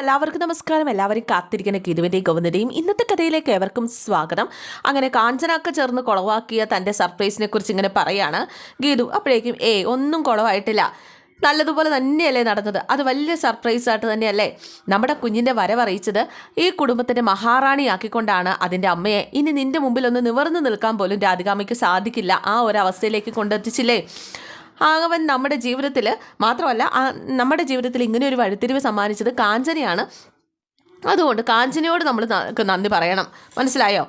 എല്ലാവർക്കും നമസ്കാരം. എല്ലാവരും കാത്തിരിക്കുന്ന ഗിരുവിന്റെയും ഗോവിന്ദന്റെയും ഇന്നത്തെ കഥയിലേക്ക് ഏവർക്കും സ്വാഗതം. അങ്ങനെ കാഞ്ചനൊക്കെ ചേർന്ന് കുളവാക്കിയ തന്റെ സർപ്രൈസിനെ കുറിച്ച് ഇങ്ങനെ പറയാണ്. ഗീതു അപ്പോഴേക്കും ഏ ഒന്നും കുളവായിട്ടില്ല. നല്ലതുപോലെ തന്നെയല്ലേ നടന്നത്. അത് വലിയ സർപ്രൈസായിട്ട് തന്നെയല്ലേ? നമ്മുടെ കുഞ്ഞിന്റെ വരവറിയിച്ചത് ഈ കുടുംബത്തിന്റെ മഹാറാണിയാക്കിക്കൊണ്ടാണ് അതിന്റെ അമ്മയെ ഇനി നിന്റെ മുമ്പിൽ ഒന്ന് നിവർന്നു നിൽക്കാൻ പോലും രാധികാമയ്ക്ക് സാധിക്കില്ല. ആ ഒരു അവസ്ഥയിലേക്ക് കൊണ്ടെത്തിച്ചില്ലേ? ആകവൻ നമ്മുടെ ജീവിതത്തിൽ മാത്രമല്ല നമ്മുടെ ജീവിതത്തിൽ ഇങ്ങനെ ഒരു വഴിത്തിരിവ് സമ്മാനിച്ചത് കാഞ്ചനയാണ്. അതുകൊണ്ട് കാഞ്ചനയോട് നമ്മൾ നന്ദി പറയണം. മനസ്സിലായോ?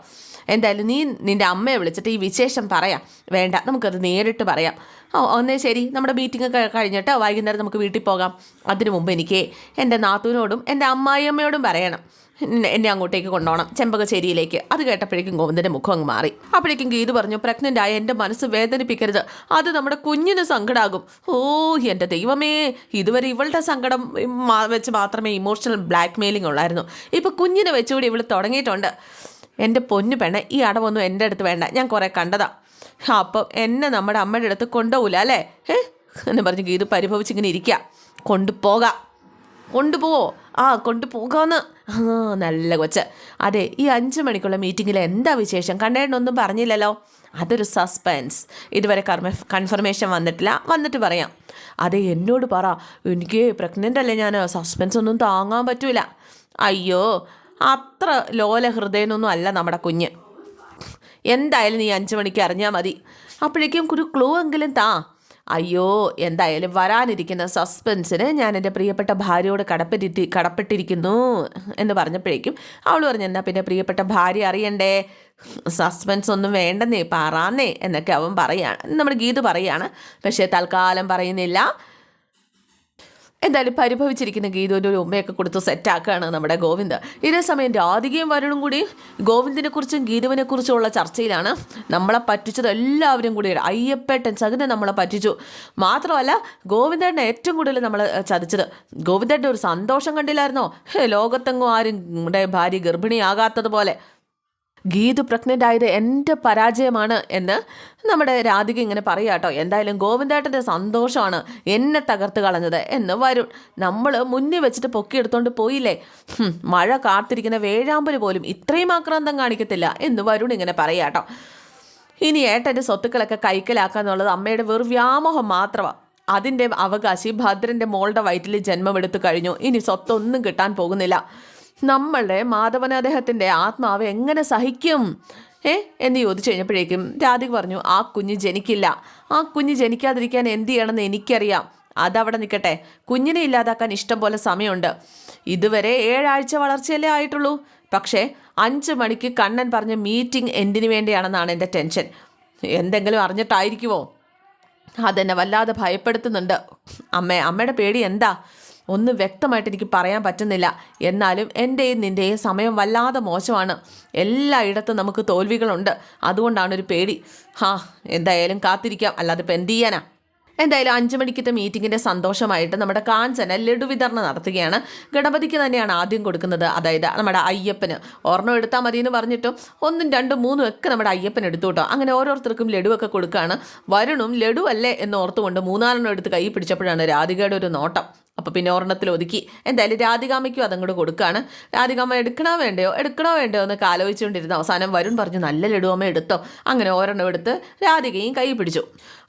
എന്തായാലും നീ നിന്റെ അമ്മയെ വിളിച്ചിട്ട് ഈ വിശേഷം പറയാം. വേണ്ട നമുക്കത് നേരിട്ട് പറയാം. ഓ ഒന്നേ ശരി. നമ്മുടെ മീറ്റിംഗ് കഴിഞ്ഞിട്ട് വൈകുന്നേരം നമുക്ക് വീട്ടിൽ പോകാം. അതിനു മുമ്പ് എനിക്ക് എന്റെ നാത്തൂനോടും എന്റെ അമ്മായിയമ്മയോടും പറയണം. എന്നെ അങ്ങോട്ടേക്ക് കൊണ്ടുപോകണം ചെമ്പകശ്ശേരിയിലേക്ക്. അത് കേട്ടപ്പോഴേക്കും ഗോവിന്ദന്റെ മുഖം അങ്ങ് മാറി. അപ്പോഴേക്കും ഗീതു പറഞ്ഞു പ്രഗ്നന്റ് ആയ എന്റെ മനസ്സ് വേദനിപ്പിക്കരുത്. അത് നമ്മുടെ കുഞ്ഞിന് സങ്കടാകും. ഓ എന്റെ ദൈവമേ. ഇതുവരെ ഇവളുടെ സങ്കടം വെച്ച് മാത്രമേ ഇമോഷണൽ ബ്ലാക്ക് മെയിലിംഗ് ഉള്ളായിരുന്നു. ഇപ്പോൾ കുഞ്ഞിനെ വെച്ചുകൂടി ഇവൾ തുടങ്ങിയിട്ടുണ്ട്. എന്റെ പൊന്നു പെണ്ണ ഈ അടവൊന്നും എന്റെ അടുത്ത് വേണ്ട. ഞാൻ കുറേ കണ്ടതാ. അപ്പം എന്നെ നമ്മുടെ അമ്മയുടെ അടുത്ത് കൊണ്ടുപോകില്ല അല്ലേ? ഏ എന്ന് പറഞ്ഞ് ഗീതു പരിഭവിച്ചിങ്ങനെ ഇരിക്കുക കൊണ്ടുപോകാം. കൊണ്ടുപോവോ? ആ കൊണ്ടുപോകാന്ന്. ആ നല്ല കൊച്ച്. അതെ ഈ അഞ്ച് മണിക്കുള്ള മീറ്റിങ്ങിൽ എന്താ വിശേഷം? കണ്ടേണ്ടൊന്നും പറഞ്ഞില്ലല്ലോ. അതൊരു സസ്പെൻസ് ഇതുവരെ കർമ്മ കൺഫർമേഷൻ വന്നിട്ടില്ല. വന്നിട്ട് പറയാം. അതെ എന്നോട് പറ. എനിക്ക് പ്രഗ്നന്റ് അല്ലേ ഞാൻ സസ്പെൻസ് ഒന്നും താങ്ങാൻ പറ്റൂല. അയ്യോ അത്ര ലോല ഹൃദയനൊന്നും അല്ല നമ്മുടെ കുഞ്ഞ്. എന്തായാലും നീ അഞ്ച് മണിക്ക് അറിഞ്ഞാൽ മതി. അപ്പോഴേക്കും ഒരു ക്ലൂ എങ്കിലും താ. അയ്യോ എന്തായാലും വരാനിരിക്കുന്ന സസ്പെൻസിന് ഞാൻ എന്റെ പ്രിയപ്പെട്ട ഭാര്യയോട് കടപ്പെട്ടി കടപ്പെട്ടിരിക്കുന്നു എന്ന് പറഞ്ഞപ്പോഴേക്കും അവൾ പറഞ്ഞു എന്നാൽ പിന്നെ പ്രിയപ്പെട്ട ഭാര്യ അറിയണ്ടേ? സസ്പെൻസ് ഒന്നും വേണ്ടെന്നേ പാറാന്നേ എന്നൊക്കെ അവൻ പറയാണ് നമ്മുടെ ഗീത് പറയാണ്. പക്ഷേ തൽക്കാലം പറയുന്നില്ല. എന്തായാലും പരിഭവിച്ചിരിക്കുന്ന ഗീതുവിന്റെ ഒരു ഉമ്മയൊക്കെ കൊടുത്ത് സെറ്റാക്കുകയാണ് നമ്മുടെ ഗോവിന്ദ്. ഇതേ സമയം രാധികയും വരുണും കൂടി ഗോവിന്ദിനെ കുറിച്ചും ഗീതുവിനെ കുറിച്ചുമുള്ള ചർച്ചയിലാണ്. നമ്മളെ പറ്റിച്ചത് എല്ലാവരും കൂടി അയ്യപ്പേട്ടൻ അങ്ങനെ നമ്മളെ പറ്റിച്ചു. മാത്രമല്ല ഗോവിന്ദേട്ടനെ ഏറ്റവും കൂടുതൽ നമ്മൾ ചതിച്ചത്. ഗോവിന്ദേട്ടന്റെ ഒരു സന്തോഷം കണ്ടില്ലായിരുന്നോ? ലോകത്തെങ്ങും ആരും ഭാര്യ ഗർഭിണിയാകാത്തതുപോലെ. ഗീതു പ്രഗ്നന്റ് ആയത് എന്റെ പരാജയമാണ് എന്ന് നമ്മുടെ രാധിക ഇങ്ങനെ പറയുക കേട്ടോ എന്തായാലും ഗോവിന്ദേട്ടന്റെ സന്തോഷമാണ് എന്നെ തകർത്ത് കളഞ്ഞത് എന്ന് വരുൺ. നമ്മൾ മുന്നിൽ വെച്ചിട്ട് പൊക്കിയെടുത്തോണ്ട് പോയില്ലേ? മഴ കാത്തിരിക്കുന്ന വേഴാമ്പൽ പോലും ഇത്രയും ആക്രാന്തം കാണിക്കത്തില്ല എന്ന് വരുൺ ഇങ്ങനെ പറയുക കേട്ടോ ഇനി ഏട്ടന്റെ സ്വത്തുക്കളൊക്കെ കൈക്കലാക്കുക എന്നുള്ളത് അമ്മയുടെ വെറും വ്യാമോഹം മാത്രമാണ് അതിന്റെ അവകാശി ഭദ്രന്റെ മോളുടെ വയറ്റിൽ ജന്മമെടുത്തു കഴിഞ്ഞു. ഇനി സ്വത്തൊന്നും കിട്ടാൻ പോകുന്നില്ല. നമ്മളുടെ മാധവൻ അദ്ദേഹത്തിന്റെ ആത്മാവ് എങ്ങനെ സഹിക്കും? ഏ? എന്ന് ചോദിച്ചു കഴിഞ്ഞപ്പോഴേക്കും രാധിക പറഞ്ഞു ആ കുഞ്ഞ് ജനിക്കില്ല. ആ കുഞ്ഞ് ജനിക്കാതിരിക്കാൻ എന്ത് ചെയ്യണമെന്ന് എനിക്കറിയാം. അതവിടെ നിൽക്കട്ടെ. കുഞ്ഞിനെ ഇല്ലാതാക്കാൻ ഇഷ്ടം പോലെ സമയമുണ്ട്. ഇതുവരെ ഏഴാഴ്ച വളർച്ചയല്ലേ ആയിട്ടുള്ളൂ. പക്ഷേ അഞ്ച് മണിക്ക് കണ്ണൻ പറഞ്ഞ മീറ്റിംഗ് എന്തിനു വേണ്ടിയാണെന്നാണ് എന്റെ ടെൻഷൻ. എന്തെങ്കിലും അറിഞ്ഞിട്ടായിരിക്കുമോ അതെന്നെ വല്ലാതെ ഭയപ്പെടുത്തുന്നുണ്ട്. അമ്മേ അമ്മയുടെ പേടി എന്താ? ഒന്നും വ്യക്തമായിട്ട് എനിക്ക് പറയാൻ പറ്റുന്നില്ല. എന്നാലും എന്റെയും നിന്റെയും സമയം വല്ലാതെ മോശമാണ്. എല്ലായിടത്തും നമുക്ക് തോൽവികളുണ്ട്. അതുകൊണ്ടാണ് ഒരു പേടി. ഹാ എന്തായാലും കാത്തിരിക്കാം. അല്ലാതെ ഇപ്പം എന്ത് ചെയ്യാനാ? എന്തായാലും അഞ്ചു മണിക്കത്തെ മീറ്റിങ്ങിന്റെ സന്തോഷമായിട്ട് നമ്മുടെ കാഞ്ചന ലഡു വിതരണം നടത്തുകയാണ്. ഗണപതിക്ക് തന്നെയാണ് ആദ്യം കൊടുക്കുന്നത്. അതായത് നമ്മുടെ അയ്യപ്പന്. ഒരെണ്ണം എടുത്താൽ മതി എന്ന് പറഞ്ഞിട്ടും ഒന്നും രണ്ടും മൂന്നും ഒക്കെ നമ്മുടെ അയ്യപ്പൻ എടുത്തു കേട്ടോ അങ്ങനെ ഓരോരുത്തർക്കും ലഡുവൊക്കെ കൊടുക്കുകയാണ് വരുണും ലഡു അല്ലേ എന്ന് ഓർത്തുകൊണ്ട് മൂന്നാലെണ്ണം എടുത്ത് കൈ പിടിച്ചപ്പോഴാണ് രാധികയുടെ ഒരു നോട്ടം. അപ്പോൾ പിന്നെ ഒരെണ്ണത്തിൽ ഒതുക്കി. എന്തായാലും രാധികാമ്മയ്ക്കും അതങ്ങോട്ട് കൊടുക്കുകയാണ് രാധികാമ്മ എടുക്കണോ വേണ്ടയോ? എടുക്കണോ വേണ്ടയോ എന്നൊക്കെ ആലോചിച്ചുകൊണ്ടിരുന്ന അവസാനം വരുൺ പറഞ്ഞു നല്ല ലഡുവമ്മ എടുത്തോ. അങ്ങനെ ഒരെണ്ണം എടുത്ത് രാധികയും കൈ പിടിച്ചു.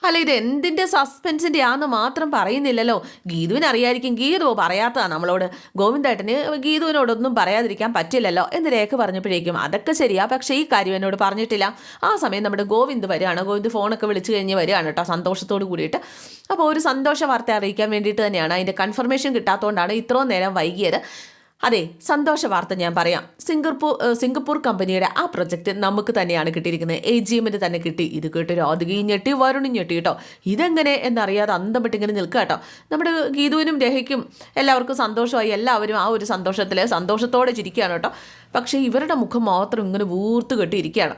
അല്ല ഇത് എന്തിന്റെ സസ്പെൻസിന്റെ ആന്ന് മാത്രം പറയുന്നില്ലല്ലോ. ഗീതുവിന് അറിയായിരിക്കും ഗീതു പറയാത്തതാണ് നമ്മളോട്. ഗോവിന്ദേട്ടന് ഗീതുവിനോടൊന്നും പറയാതിരിക്കാൻ പറ്റില്ലല്ലോ എന്ന് രേഖ പറഞ്ഞപ്പോഴേക്കും അതൊക്കെ ശരിയാ പക്ഷേ ഈ കാര്യം എന്നോട് പറഞ്ഞിട്ടില്ല. ആ സമയം നമ്മുടെ ഗോവിന്ദ് വരികയാണ്. ഗോവിന്ദ് ഫോണൊക്കെ വിളിച്ചു കഴിഞ്ഞ് വരികയാണ് കേട്ടോ സന്തോഷത്തോട് കൂടിയിട്ട്. അപ്പോൾ ഒരു സന്തോഷ വാർത്ത അറിയിക്കാൻ വേണ്ടിയിട്ട് തന്നെയാണ്. അതിന്റെ കൺഫർമേഷൻ കിട്ടാത്തതുകൊണ്ടാണ് ഇത്രയും നേരം വൈകിയത്. അതെ സന്തോഷ വാർത്ത ഞാൻ പറയാം. സിംഗപ്പൂർ സിംഗപ്പൂർ കമ്പനിയുടെ ആ പ്രൊജക്റ്റ് നമുക്ക് തന്നെയാണ് കിട്ടിയിരിക്കുന്നത്. എ ജി എമ്മിന് തന്നെ കിട്ടി. ഇത് കേട്ട് രാധികയും ഞെട്ടി വരുണും ഞെട്ടി കേട്ടോ. ഇതെങ്ങനെ എന്നറിയാതെ അന്തം നിൽക്കുക കേട്ടോ. നമ്മുടെ ഗീതുവിനും രഹയ്ക്കും എല്ലാവർക്കും സന്തോഷമായി. എല്ലാവരും ആ ഒരു സന്തോഷത്തിൽ സന്തോഷത്തോടെ ചിരിക്കുകയാണ് കേട്ടോ. പക്ഷേ ഇവരുടെ മുഖം മാത്രം ഇങ്ങനെ വൂർത്ത് കെട്ടിയിരിക്കുകയാണ്.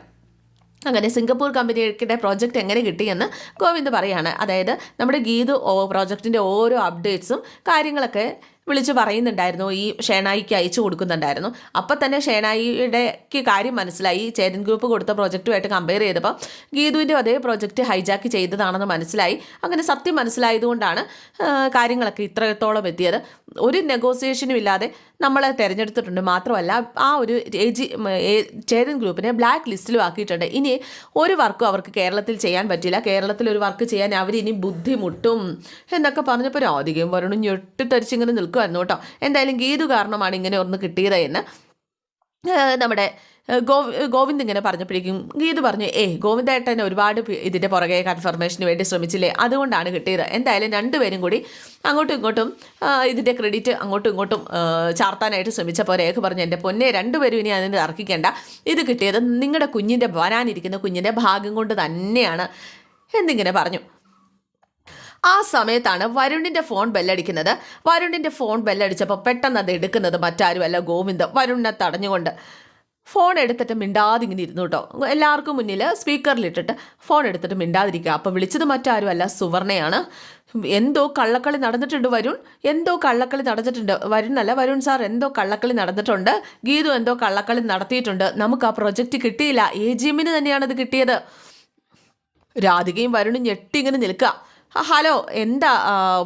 അങ്ങനെ സിംഗപ്പൂർ കമ്പനിയുടെ പ്രോജക്റ്റ് എങ്ങനെ കിട്ടിയെന്ന് ഗോവിന്ദ് പറയാണ്. അതായത് നമ്മുടെ ഗീതു പ്രോജക്റ്റിന്റെ ഓരോ അപ്ഡേറ്റ്സും കാര്യങ്ങളൊക്കെ വിളിച്ച് പറയുന്നുണ്ടായിരുന്നു. ഈ ഷേണായിക്ക് അയച്ചു കൊടുക്കുന്നുണ്ടായിരുന്നു. അപ്പം തന്നെ ഷേണായിയുടെക്ക് കാര്യം മനസ്സിലായി. ചേരൻ ഗ്രൂപ്പ് കൊടുത്ത പ്രോജക്റ്റുമായിട്ട് കമ്പയർ ചെയ്തപ്പോൾ ഗീതുവിന്റെ അതേ പ്രോജക്റ്റ് ഹൈജാക്ക് ചെയ്തതാണെന്ന് മനസ്സിലായി. അങ്ങനെ സത്യം മനസ്സിലായതുകൊണ്ടാണ് കാര്യങ്ങളൊക്കെ ഇത്രത്തോളം എത്തിയത്. ഒരു നെഗോസിയേഷനും ഇല്ലാതെ നമ്മളെ തിരഞ്ഞെടുത്തിട്ടുണ്ട്. മാത്രമല്ല ആ ഒരു ഏജി ചേരൻ ഗ്രൂപ്പിനെ ബ്ലാക്ക് ലിസ്റ്റിലും ആക്കിയിട്ടുണ്ട്. ഇനി ഒരു വർക്കും അവർക്ക് കേരളത്തിൽ ചെയ്യാൻ പറ്റില്ല. കേരളത്തിൽ ഒരു വർക്ക് ചെയ്യാൻ അവർ ഇനി ബുദ്ധിമുട്ടും എന്നൊക്കെ പറഞ്ഞപ്പോൾ രാധികയും വരണം ഞെട്ടിത്തരിച്ചിങ്ങനെ നിൽക്കുമായിരുന്നു കേട്ടോ. എന്തായാലും ഗീതു കാരണമാണ് ഇങ്ങനെ ഒന്ന് കിട്ടിയത് എന്ന് നമ്മുടെ ഗോ ഗോവിന്ദ് ഇങ്ങനെ പറഞ്ഞപ്പോഴേക്കും ഗീത് പറഞ്ഞു ഏ ഗോവിന്ദേട്ടൻ ഒരുപാട് ഇതിന്റെ പുറകെ കൺഫർമേഷന് വേണ്ടി ശ്രമിച്ചില്ലേ? അതുകൊണ്ടാണ് കിട്ടിയത്. എന്തായാലും രണ്ടുപേരും കൂടി അങ്ങോട്ടും ഇങ്ങോട്ടും ഇതിന്റെ ക്രെഡിറ്റ് അങ്ങോട്ടും ഇങ്ങോട്ടും ചാർത്താനായിട്ട് ശ്രമിച്ചപ്പോൾ രേഖ പറഞ്ഞു. എന്റെ പൊന്നെ രണ്ടുപേരും ഇനി അതിന് തർക്കിക്കേണ്ട. ഇത് കിട്ടിയത് നിങ്ങളുടെ കുഞ്ഞിന്റെ വരാനിരിക്കുന്ന കുഞ്ഞിന്റെ ഭാഗം കൊണ്ട് തന്നെയാണ്. എന്നിങ്ങനെ പറഞ്ഞു. ആ സമയത്താണ് വരുണിന്റെ ഫോൺ ബെല്ലടിക്കുന്നത്. വരുണിന്റെ ഫോൺ ബെല്ലടിച്ചപ്പോൾ പെട്ടെന്ന് അത് എടുക്കുന്നത് മറ്റാരുമല്ല ഗോവിന്ദ് വരുണിനെ തടഞ്ഞുകൊണ്ട് ഫോൺ എടുത്തിട്ട് മിണ്ടാതെ ഇങ്ങനെ ഇരുന്നു കേട്ടോ. എല്ലാവർക്കും മുന്നിൽ സ്പീക്കറിലിട്ടിട്ട് ഫോൺ എടുത്തിട്ട് മിണ്ടാതിരിക്കുക. അപ്പോൾ വിളിച്ചത് മറ്റാരുമല്ല സുവർണയാണ്. എന്തോ കള്ളക്കളി നടന്നിട്ടുണ്ട് വരുൺ. എന്തോ കള്ളക്കളി നടന്നിട്ടുണ്ട്. വരുൺ അല്ല വരുൺ സാർ എന്തോ കള്ളക്കളി നടന്നിട്ടുണ്ട്. ഗീതു എന്തോ കള്ളക്കളി നടത്തിയിട്ടുണ്ട്. നമുക്ക് ആ പ്രൊജക്റ്റ് കിട്ടിയില്ല. എ ജി എമ്മിന് തന്നെയാണ് ഇത് കിട്ടിയത്. രാധികയും വരുണും ഞെട്ടി ഇങ്ങനെ നിൽക്കുക. "ആ, ഹലോ എന്താ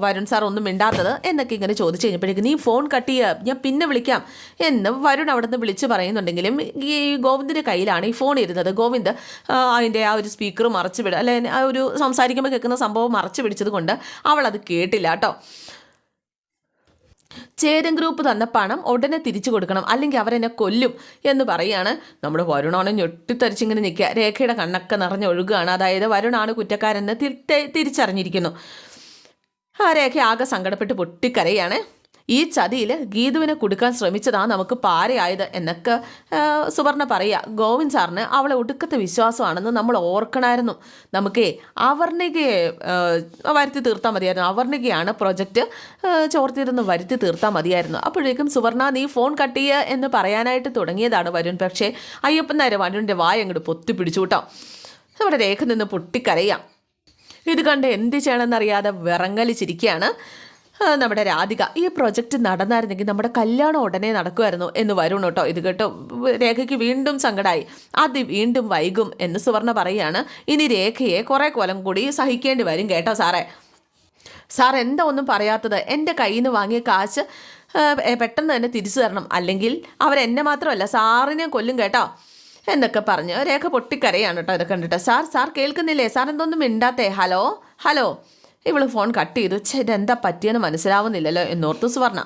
വരുൺ സാർ ഒന്നും മിണ്ടാത്തത്? എന്നൊക്കെ ഇങ്ങനെ ചോദിച്ചു കഴിഞ്ഞപ്പോഴേക്കും നീ ഫോൺ കട്ട് ചെയ്യുക ഞാൻ പിന്നെ വിളിക്കാം. എന്ന് വരുൺ അവിടെ നിന്ന് വിളിച്ച് പറയുന്നുണ്ടെങ്കിലും ഈ ഗോവിന്ദിന്റെ കയ്യിലാണ് ഈ ഫോൺ ഇരുന്നത്. ഗോവിന്ദ് അതിന്റെ ആ ഒരു സ്പീക്കർ മറച്ചു വിടുക അല്ലെ ആ ഒരു സംസാരിക്കുമ്പോൾ കേൾക്കുന്ന സംഭവം മറച്ചു പിടിച്ചത് കൊണ്ട് അവളത് കേട്ടില്ല കേട്ടോ. ചേരൻ ഗ്രൂപ്പ് തന്ന പണം ഉടനെ തിരിച്ചു കൊടുക്കണം അല്ലെങ്കിൽ അവരെന്നെ കൊല്ലും എന്ന് പറയാണ്. നമ്മുടെ വരുണാണ് ഞെട്ടിത്തരിച്ചിങ്ങനെ നിൽക്കുക. രേഖയുടെ കണ്ണൊക്കെ നിറഞ്ഞൊഴുകുകയാണ് അതായത് വരുണാണ് കുറ്റക്കാരെന്ന് തിരിച്ചറിഞ്ഞിരിക്കുന്നു. ആ രേഖ ആകെ സങ്കടപ്പെട്ട് പൊട്ടിക്കരയാണ്. ഈ ചതിയിൽ ഗീതുവിനെ കൊടുക്കാൻ ശ്രമിച്ചതാ നമുക്ക് പാരയായത് എന്നൊക്കെ സുവർണ പറയുക. ഗോവിന്ദ് സാറിന് അവളെ ഒടുക്കത്തെ വിശ്വാസമാണെന്ന് നമ്മൾ ഓർക്കണമായിരുന്നു. നമുക്കേ അവർണികയെ വരുത്തി തീർത്താൽ മതിയായിരുന്നു. അവർണികയാണ് പ്രൊജക്റ്റ് ചോർത്തിയതെന്ന് വരുത്തി തീർത്താൽ മതിയായിരുന്നു. അപ്പോഴേക്കും സുവർണ നീ ഫോൺ കട്ട് ചെയ്യുക എന്ന് പറയാനായിട്ട് തുടങ്ങിയതാണ് വരുൺ. പക്ഷേ അയ്യപ്പൻ നേരെ വരുണിന്റെ വായ അങ്ങോട്ട് പൊത്തി പിടിച്ചു കേട്ടോ. നമ്മുടെ രേഖ നിന്ന് പൊട്ടിക്കരയാം. ഇത് കണ്ട് എന്ത് ചെയ്യണമെന്നറിയാതെ വിറങ്ങലിച്ചിരിക്കുകയാണ്. നമ്മുടെ രാധിക ഈ പ്രൊജക്റ്റ് നടന്നായിരുന്നെങ്കിൽ നമ്മുടെ കല്യാണം ഉടനെ നടക്കുമായിരുന്നു എന്ന് വരും കേട്ടോ. ഇത് കേട്ടോ രേഖയ്ക്ക് വീണ്ടും സങ്കടമായി അത് വീണ്ടും വൈകും എന്ന് സുവർണ പറയുകയാണ്. ഇനി രേഖയെ കുറേ കൊലം കൂടി സഹിക്കേണ്ടി വരും കേട്ടോ സാറേ. സാർ എന്താ ഒന്നും പറയാത്തത്? എന്റെ കയ്യിൽ നിന്ന് വാങ്ങിയ കാശ് പെട്ടെന്ന് തന്നെ തിരിച്ചു തരണം. അല്ലെങ്കിൽ അവരെന്നെ മാത്രമല്ല സാറിനെ കൊല്ലും കേട്ടോ. എന്നൊക്കെ പറഞ്ഞ് രേഖ പൊട്ടിക്കരയാണ് കേട്ടോ. ഇത് കണ്ടിട്ട് സാർ സാർ കേൾക്കുന്നില്ലേ? സാർ എന്തൊന്നും മിണ്ടാത്തേ? ഹലോ? ഹലോ? ഇവൾ ഫോൺ കട്ട് ചെയ്തു. ചേ ഇതെന്താ പറ്റിയെന്ന് മനസ്സിലാവുന്നില്ലല്ലോ എന്നോർത്ത് സുവർണ.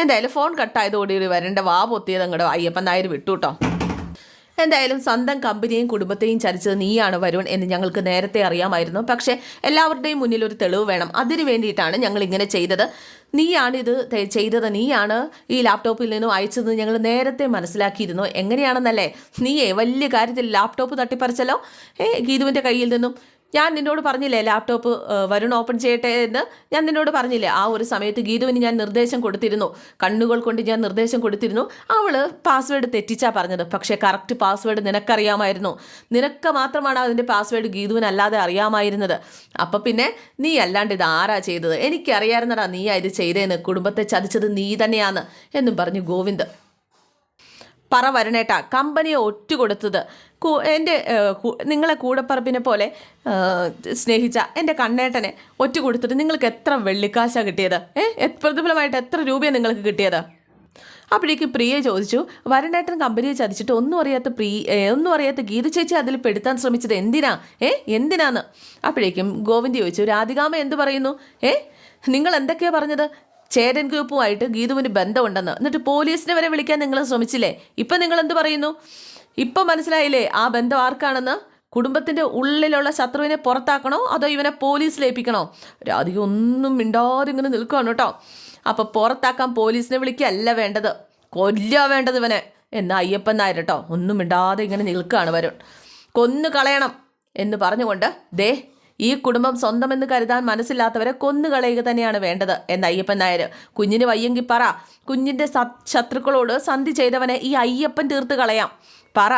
എന്തായാലും ഫോൺ കട്ടായതോടെ വരേണ്ട വാ പൊത്തിയത് അങ്ങോട്ട് അയ്യപ്പൻ നായർ വിട്ടു കേട്ടോ എന്തായാലും സ്വന്തം കമ്പനിയും കുടുംബത്തെയും ചരിച്ചത് നീയാണ് വരുൺ എന്ന് ഞങ്ങൾക്ക് നേരത്തെ അറിയാമായിരുന്നു. പക്ഷേ എല്ലാവരുടെയും മുന്നിൽ ഒരു തെളിവ് വേണം. അതിനു വേണ്ടിയിട്ടാണ് ഞങ്ങൾ ഇങ്ങനെ ചെയ്തത്. നീയാണിത് ചെയ്തത് നീയാണ് ഈ ലാപ്ടോപ്പിൽ നിന്നും അയച്ചത് ഞങ്ങൾ നേരത്തെ മനസ്സിലാക്കിയിരുന്നു. എങ്ങനെയാണെന്നല്ലേ? നീയേ വലിയ കാര്യത്തിൽ ലാപ്ടോപ്പ് തട്ടിപ്പറിച്ചല്ലോ? ഏ ഗീതുവിന്റെ കയ്യിൽ നിന്നും. ഞാൻ നിന്നോട് പറഞ്ഞില്ലേ ലാപ്ടോപ്പ് വരുൺ ഓപ്പൺ ചെയ്യട്ടെ എന്ന്? ഞാൻ നിന്നോട് പറഞ്ഞില്ലേ ആ ഒരു സമയത്ത് ഗീതുവിന് ഞാൻ നിർദ്ദേശം കൊടുത്തിരുന്നു. കണ്ണുകൾ കൊണ്ട് ഞാൻ നിർദ്ദേശം കൊടുത്തിരുന്നു. അവൾ പാസ്വേഡ് തെറ്റിച്ചാ പറഞ്ഞത്. പക്ഷേ കറക്റ്റ് പാസ്വേഡ് നിനക്കറിയാമായിരുന്നു. നിനക്ക് മാത്രമാണ് അതിന്റെ പാസ്വേഡ് ഗീതുവിനല്ലാതെ അറിയാമായിരുന്നത്. അപ്പം പിന്നെ നീ അല്ലാണ്ട് ഇത് ആരാ ചെയ്തത്? എനിക്കറിയാമായിരുന്നടാ നീ ഇത് ചെയ്തേന്ന്. കുടുംബത്തെ ചതിച്ചത് നീ തന്നെയാണ് എന്നും പറഞ്ഞു ഗോവിന്ദ്. പറ വരണേട്ടാ. കമ്പനിയെ ഒറ്റുകൊടുത്തത്. എന്റെ നിങ്ങളെ കൂടപ്പറപ്പിനെ പോലെ സ്നേഹിച്ച എന്റെ കണ്ണേട്ടനെ ഒറ്റ കൊടുത്തിട്ട് നിങ്ങൾക്ക് എത്ര വെള്ളിക്കാശാണ് കിട്ടിയത്? ഏഹ് പ്രതിഫലമായിട്ട് എത്ര രൂപയാണ് നിങ്ങൾക്ക് കിട്ടിയത്? അപ്പോഴേക്ക് പ്രിയ ചോദിച്ചു വരനേട്ടൻ കമ്പനിയെ ചതിച്ചിട്ട് ഒന്നും അറിയാത്ത പ്രീ ഒന്നും അറിയാത്ത ഗീത ചേച്ചി അതിൽ പെടുത്താൻ ശ്രമിച്ചത് എന്തിനാ? ഏ എന്തിനാന്ന്? അപ്പോഴേക്കും ഗോവിന്ദ് ചോദിച്ചു രാധികാമ എന്ത് പറയുന്നു? ഏ നിങ്ങൾ എന്തൊക്കെയാ പറഞ്ഞത്? ചേരൻ ഗ്രൂപ്പുമായിട്ട് ഗീതുവിന് ബന്ധമുണ്ടെന്ന്. എന്നിട്ട് പോലീസിനെ വരെ വിളിക്കാൻ നിങ്ങൾ ശ്രമിച്ചില്ലേ? ഇപ്പം നിങ്ങൾ എന്ത് പറയുന്നു? ഇപ്പം മനസ്സിലായില്ലേ? ആ ബന്ധം ആർക്കാണെന്ന്? കുടുംബത്തിന്റെ ഉള്ളിലുള്ള ശത്രുവിനെ പുറത്താക്കണോ? അതോ ഇവനെ പോലീസിലേൽപ്പിക്കണോ രാധിക ഒന്നും മിണ്ടാതെ ഇങ്ങനെ നിൽക്കുകയാണ് കേട്ടോ. അപ്പോൾ പുറത്താക്കാൻ പോലീസിനെ വിളിക്കുകയല്ല വേണ്ടത്. കൊല്ല വേണ്ടത് ഇവനെ. എന്ന് അയ്യപ്പൻ നായർ കേട്ടോ. ഒന്നും മിണ്ടാതെ ഇങ്ങനെ നിൽക്കുകയാണ് വരുൺ. കൊന്നു കളയണം എന്ന് പറഞ്ഞുകൊണ്ട് ദേ ഈ കുടുംബം സ്വന്തമെന്ന് കരുതാൻ മനസ്സില്ലാത്തവരെ കൊന്നുകളയുക തന്നെയാണ് വേണ്ടത്. എന്ന് അയ്യപ്പൻ നായർ കുഞ്ഞിന് വയ്യെങ്കിൽ പറ. കുഞ്ഞിന്റെ ശത്രുക്കളോട് സന്ധി ചെയ്തവനെ ഈ അയ്യപ്പൻ തീർത്ത് കളയാം. പറ.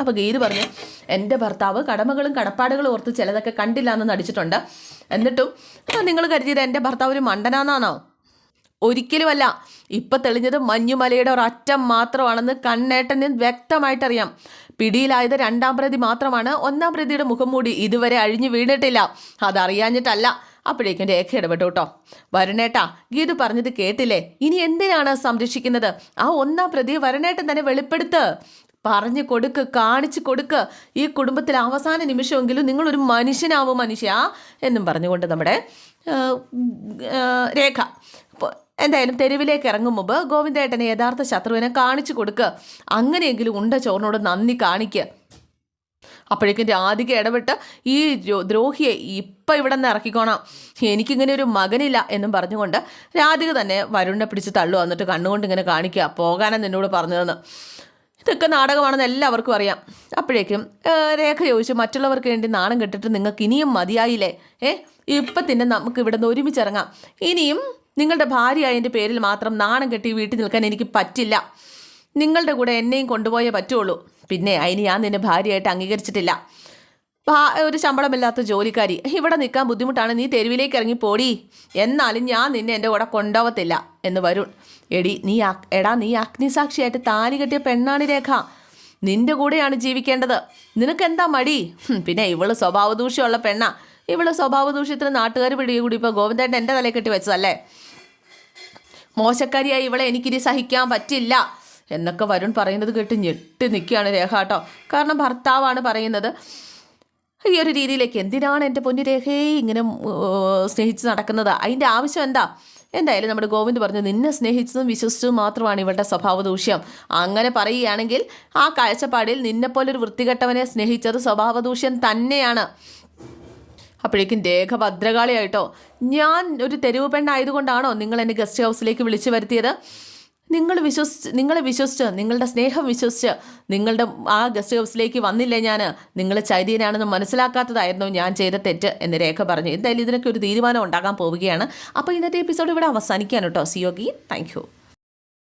അപ്പോൾ ഗീത് പറഞ്ഞു എന്റെ ഭർത്താവ് കടമകളും കടപ്പാടുകളും ഓർത്ത് ചിലതൊക്കെ കണ്ടില്ല എന്ന് നടിച്ചിട്ടുണ്ട്. എന്നിട്ടും നിങ്ങൾ കരുതിയത് എന്റെ ഭർത്താവ് ഒരു മണ്ടനാന്നാണോ? ഒരിക്കലുമല്ല. ഇപ്പം തെളിഞ്ഞത് മഞ്ഞുമലയുടെ ഒരറ്റം മാത്രമാണെന്ന് കണ്ണേട്ടന് വ്യക്തമായിട്ടറിയാം. പിടിയിലായത് രണ്ടാം പ്രതി മാത്രമാണ്. ഒന്നാം പ്രതിയുടെ മുഖം മൂടി ഇതുവരെ അഴിഞ്ഞു വീണിട്ടില്ല. അതറിയാഞ്ഞിട്ടല്ല അപ്പോഴേക്കും രേഖ ഇടപെട്ടു കേട്ടോ. വരണേട്ടാ ഗീതു പറഞ്ഞത് കേട്ടില്ലേ? ഇനി എന്തിനാണ് സംരക്ഷിക്കുന്നത്? ആ ഒന്നാം പ്രതി വരണേട്ടൻ തന്നെ വെളിപ്പെടുത്ത്. പറഞ്ഞു കൊടുക്ക് കാണിച്ചു കൊടുക്ക്. ഈ കുടുംബത്തിൽ അവസാന നിമിഷമെങ്കിലും നിങ്ങളൊരു മനുഷ്യനാവും മനുഷ്യ എന്നും പറഞ്ഞുകൊണ്ട് നമ്മുടെ രേഖ. എന്തായാലും തെരുവിലേക്ക് ഇറങ്ങും മുമ്പ് ഗോവിന്ദേട്ടനെ യഥാർത്ഥ ശത്രുവിനെ കാണിച്ചു കൊടുക്ക്. അങ്ങനെയെങ്കിലും ഉണ്ട ചോറിനോട് നന്ദി കാണിക്കുക അപ്പോഴേക്കും രാധിക ഇടപെട്ട് ഈ ദ്രോ- ദ്രോഹിയെ ഇപ്പം ഇവിടെ നിന്ന് ഇറക്കിക്കോണം. എനിക്കിങ്ങനെ ഒരു മകനില്ല എന്നും പറഞ്ഞുകൊണ്ട് രാധിക തന്നെ വരുണിനെ പിടിച്ച് തള്ളു വന്നിട്ട് കണ്ണുകൊണ്ട് ഇങ്ങനെ കാണിക്കുക പോകാനാണ് നിന്നോട് പറഞ്ഞതെന്ന്. ഇതൊക്കെ നാടകമാണെന്ന് എല്ലാവർക്കും അറിയാം. അപ്പോഴേക്കും രേഖ ചോദിച്ചു മറ്റുള്ളവർക്ക് വേണ്ടി നാണം കെട്ടിട്ട് നിങ്ങൾക്ക് ഇനിയും മതിയായില്ലേ? ഏ ഇപ്പം തന്നെ നമുക്ക് ഇവിടെ നിന്ന് ഒരുമിച്ചിറങ്ങാം. ഇനിയും നിങ്ങളുടെ ഭാര്യ അതിന്റെ പേരിൽ മാത്രം നാണം കെട്ടി വീട്ടിൽ നിൽക്കാൻ എനിക്ക് പറ്റില്ല. നിങ്ങളുടെ കൂടെ എന്നെയും കൊണ്ടുപോയേ പറ്റുള്ളൂ. പിന്നെ അതിന് ഞാൻ നിന്നെ ഭാര്യയായിട്ട് അംഗീകരിച്ചിട്ടില്ല. ഒരു ശമ്പളമില്ലാത്ത ജോലിക്കാരി. ഇവിടെ നിൽക്കാൻ ബുദ്ധിമുട്ടാണ്. നീ തെരുവിലേക്ക് ഇറങ്ങി പോടി. എന്നാലും ഞാൻ നിന്നെ എന്റെ കൂടെ കൊണ്ടുപോകത്തില്ല. എന്ന് വരുൺ. എടി നീ എടാ നീ അഗ്നിസാക്ഷിയായിട്ട് താലി കെട്ടിയ പെണ്ണാണ് രേഖ. നിന്റെ കൂടെയാണ് ജീവിക്കേണ്ടത്. നിനക്ക് എന്താ മടി? പിന്നെ ഇവൾ സ്വഭാവദൂഷ്യമുള്ള പെണ്ണാ. ഇവൾ സ്വഭാവദൂഷ്യത്തിന് നാട്ടുകാർ പിടികൂടി ഇപ്പോൾ ഗോവിന്ദേട്ടൻ എന്റെ തലയിൽ കെട്ടി വെച്ചതല്ലേ? മോശക്കാരിയായി ഇവളെ എനിക്കിനി സഹിക്കാൻ പറ്റില്ല. എന്നൊക്കെ വരുൺ പറയുന്നത് കേട്ട് ഞെട്ടി നിൽക്കുകയാണ് രേഖ കേട്ടോ. കാരണം ഭർത്താവാണ് പറയുന്നത് ഈ ഒരു രീതിയിലേക്ക് എന്തിനാണ് എന്റെ പൊന്നു രേഖയെ ഇങ്ങനെ സ്നേഹിച്ച് നടക്കുന്നത്? അതിന്റെ ആവശ്യം എന്താ? എന്തായാലും നമ്മുടെ ഗോവിന്ദ് പറഞ്ഞു നിന്നെ സ്നേഹിച്ചതും വിശ്വസിച്ചതും മാത്രമാണ് ഇവളുടെ സ്വഭാവ ദൂഷ്യം. അങ്ങനെ പറയുകയാണെങ്കിൽ ആ കാഴ്ചപ്പാടിൽ നിന്നെപ്പോലൊരു വൃത്തികെട്ടവനെ സ്നേഹിച്ചത് സ്വഭാവ ദൂഷ്യം തന്നെയാണ്. അപ്പോഴേക്കും രേഖ ഭദ്രകാളിയായിട്ടോ ഞാൻ ഒരു തെരുവ് പെണ്ണായതുകൊണ്ടാണോ നിങ്ങൾ എന്നെ ഗസ്റ്റ് ഹൗസിലേക്ക് വിളിച്ചു വരുത്തിയത്? നിങ്ങൾ വിശ്വസിച്ച് നിങ്ങളെ വിശ്വസിച്ച് നിങ്ങളുടെ സ്നേഹം വിശ്വസിച്ച് നിങ്ങളുടെ ആ ഗസ്റ്റ് ഹൗസിലേക്ക് വന്നില്ലേ ഞാൻ? നിങ്ങൾ ചൈതീനാണെന്ന് മനസ്സിലാക്കാത്തതായിരുന്നു ഞാൻ ചെയ്ത തെറ്റ് എന്ന് രേഖ പറഞ്ഞു. എന്തായാലും ഇതിനൊക്കെ ഒരു തീരുമാനം ഉണ്ടാകാൻ പോവുകയാണ്. അപ്പോൾ ഇന്നത്തെ എപ്പിസോഡ് ഇവിടെ അവസാനിക്കാൻ കേട്ടോ. സിയോഗി താങ്ക്